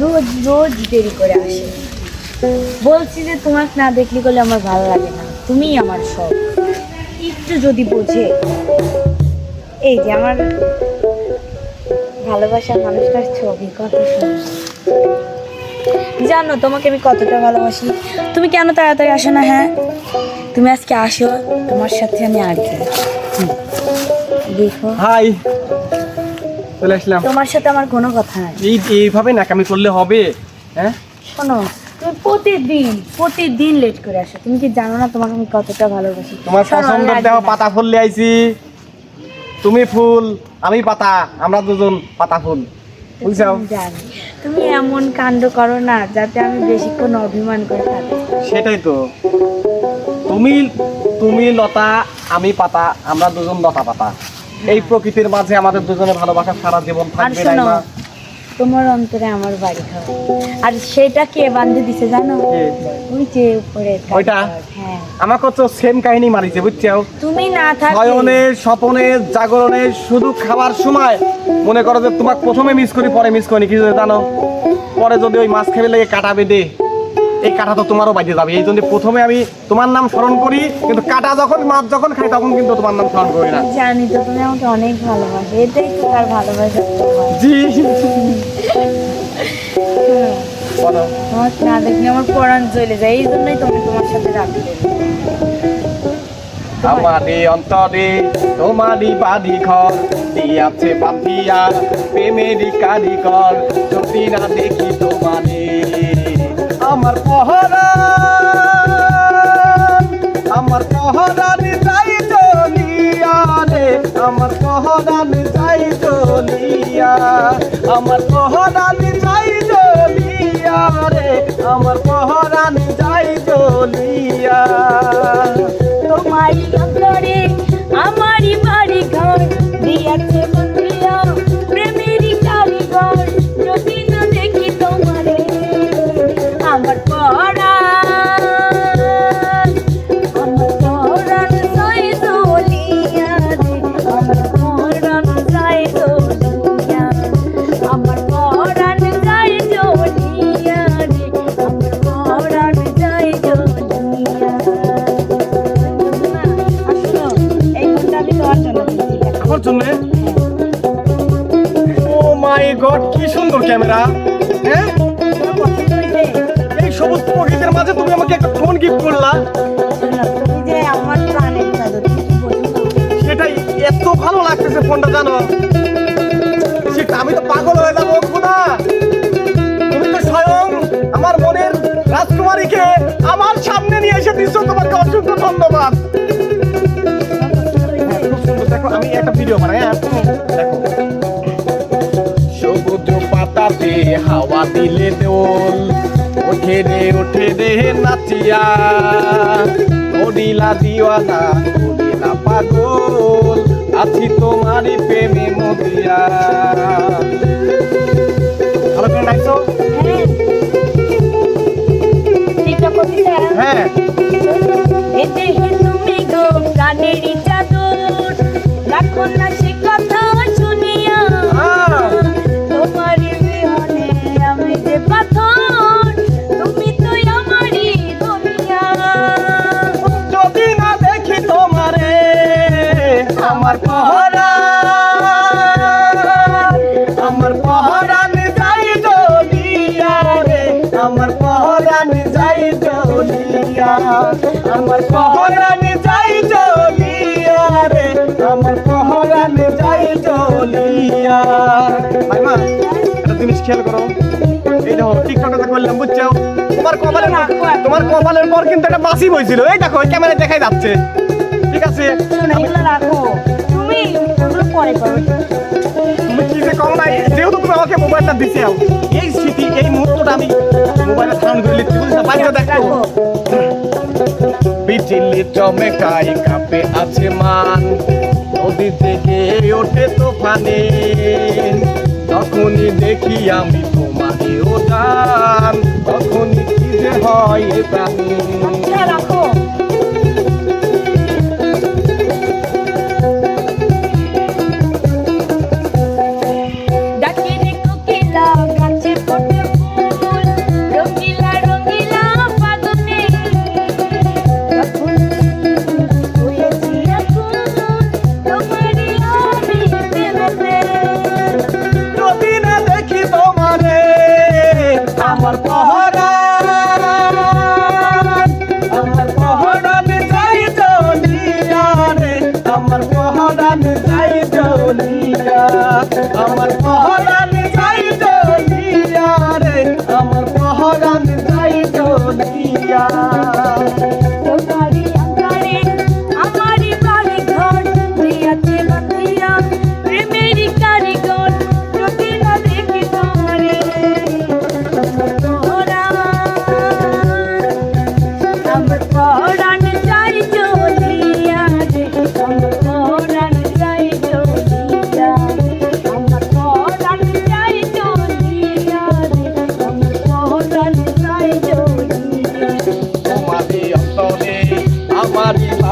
রোজ রোজ দেরি করে আসে। বলছি যে, তোমাকে না দেখলি করলে আমার ভালো লাগে না। তুমিই আমার সব। একটু যদি বোঝে। এই যে আমার ভালোবাসার মানুষটার ছবি, কত জানো, তোমাকে আমি কতটা ভালোবাসি। তুমি কেন তাড়াতাড়ি আসো না হ্যাঁ? তুমি আজকে আসো, তোমার সাথে আমি হুম। দেখো। হাই চলে আসলাম। তোমার সাথে আমার কোনো কথা নাই। এই এইভাবে নাকামি করলে হবে? হ্যাঁ? শোনো তুমি প্রতিদিন প্রতিদিন লেট করে আসো। তুমি কি জানো না তোমাকে আমি কতটা ভালোবাসি? তোমার না। পাতা ফুল নিয়ে আইছি। তুমি ফুল আমি পাতা আমরা দুজন পাতা ফুল। বুঝছ? তুমি এমন কাণ্ড করো না যাতে আমি বেশিক্ষণ অভিমান করে থাকি। সেটাই তো। তুমি তুমি লতা আমি পাতা আমরা দুজন লতা পাতা। এই প্রকৃতির মাঝে আমাদের দুজনের ভালোবাসা সারা জীবন থাকবে রাইমা। তোমার অন্তরে আমার বাড়ি আর সেটা কে বান্ধে দিছে জানো? ওই যে উপরে ওইটা? হ্যাঁ। আমাকে তো সেম কাহিনী মারিছে বুঝছ? তুমি না থাকলে শয়নে স্বপনে জাগরণে শুধু খাবার সময়। মনে করো যে তোমাকে প্রথমে মিস করি পরে মিস করি কিছু জানো? পরে যদি ওই মাছ খেলে লেগে কাটা বেঁধে। এই কাটা তো তোমারও বাইরে যাবে। এই জন্য প্রথমে আমি তোমার নাম স্মরণ করি কিন্তু কাটা যখন মাছ যখন খাই তখন কিন্তু তোমার নাম স্মরণ করি না। জানি তো তুমি আমাকে অনেক ভালোবাসো। এটাই তো তার ভালোবাসা। জি। তোমাকে না দেখলে আমার পরাণ চলে যায় এই জন্যই তুমি তোমার সাথে রাখতে আমারই অন্তরে তোমারই বাড়ি ঘর দিয়াছে বাঁধিয়া প্রেমেরই কারিগর যদি না দেখি তোমারে আমার পহরা আমার পহরানি যাই চলিয়া আমার পহরানি যাই চলিয়া আমার পহরান মাই গড কি সুন্দর ক্যামেরা হ্যাঁ? এই সবুজ প্রকৃতির মাঝে তুমি আমাকে একটা ফোন গিফট করলা? সেটাই এত ভালো লাগতেছে ফোনটা জানো? সেটা আমি তো পাগল হয়ে যাব, খোদা। তুমি তো স্বয়ং আমার মনের রাজকুমারীকে আমার সামনে নিয়ে এসে দিচ্ছ, তোমাকে অসংখ্য ধন্যবাদ। দেখো, আমি একটা ভিডিও বানাই হ্যাঁ? দিলে দোল ওঠে রে ওঠে রে নাচিয়া। করিলা দিওয়ানা করিলা পাগল, আছি তোমারই প্রেমে মদিয়া ভালো করে নাচছো হ্যাঁ। হ্যাঁ। তুমি গো গানেরই চাদর, রাখো না পহরান যাই দলিয়া আমার পহরান যাই দলিয়া রে আমার পহরান যাই দলিয়া মাইমা একটা জিনিস খেয়াল করো। এই দেখো টিকটকে করলাম বুঝছ? তোমার কপালের তোমার কপালের পর কিন্তু একটা মাসি হয়েছিল এই দেখো ক্যামেরা দেখাই যাচ্ছে। ঠিক আছে? রাখো। তুমি পরে করো। তুমি কি যে কম নাই যেহেতু তুমি আমাকে মোবাইলটা দিছে এই বিজলি কাই কাপে আছে মান। নদী থেকে ওঠে তোফানে। তখনই দেখি আমি তোমাকে ও দান তখনই কি যে হয় প্রাণী। আচ্ছা রাখো। আমার মহাদান চাই চলিয়া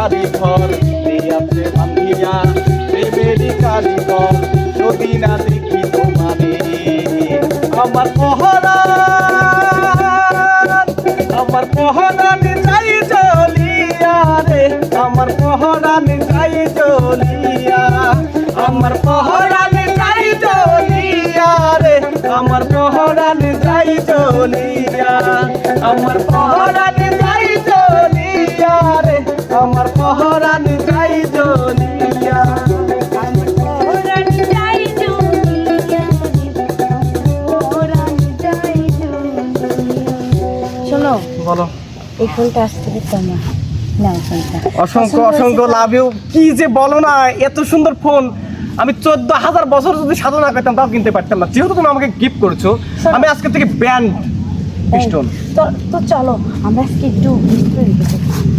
বাড়ি ঘর আছে বান্ধিয়া প্রেমেরই কারিগর যদি না দেখি তোমারে। আমার পহরা আমার পহরান যাই চলিয়া রে। আমার পহরান যাই চলিয়া আমার পহরান যাই চলিয়া রে। আমার পহরান যাই চলিয়া আমার পহরান পহরান। শোনো বলো। এই আসতে দিতে অসংখ্য অসংখ্য লাভ ইউ কি যে বলো না এত সুন্দর ফোন আমি চোদ্দ হাজার বছর যদি সাধনা করতাম তাও কিনতে পারতাম না। যেহেতু তুমি আমাকে গিফট করেছ আমি আজকে থেকে ব্যান্ড পিস্টন। তো চলো আমরা আজকে একটু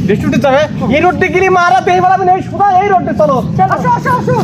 রেস্টুরেন্টে যাবে এই রোডে গেলে মারা বেড়াবে না এই সুদা এই রোডে চলো। আসো আসো আসো।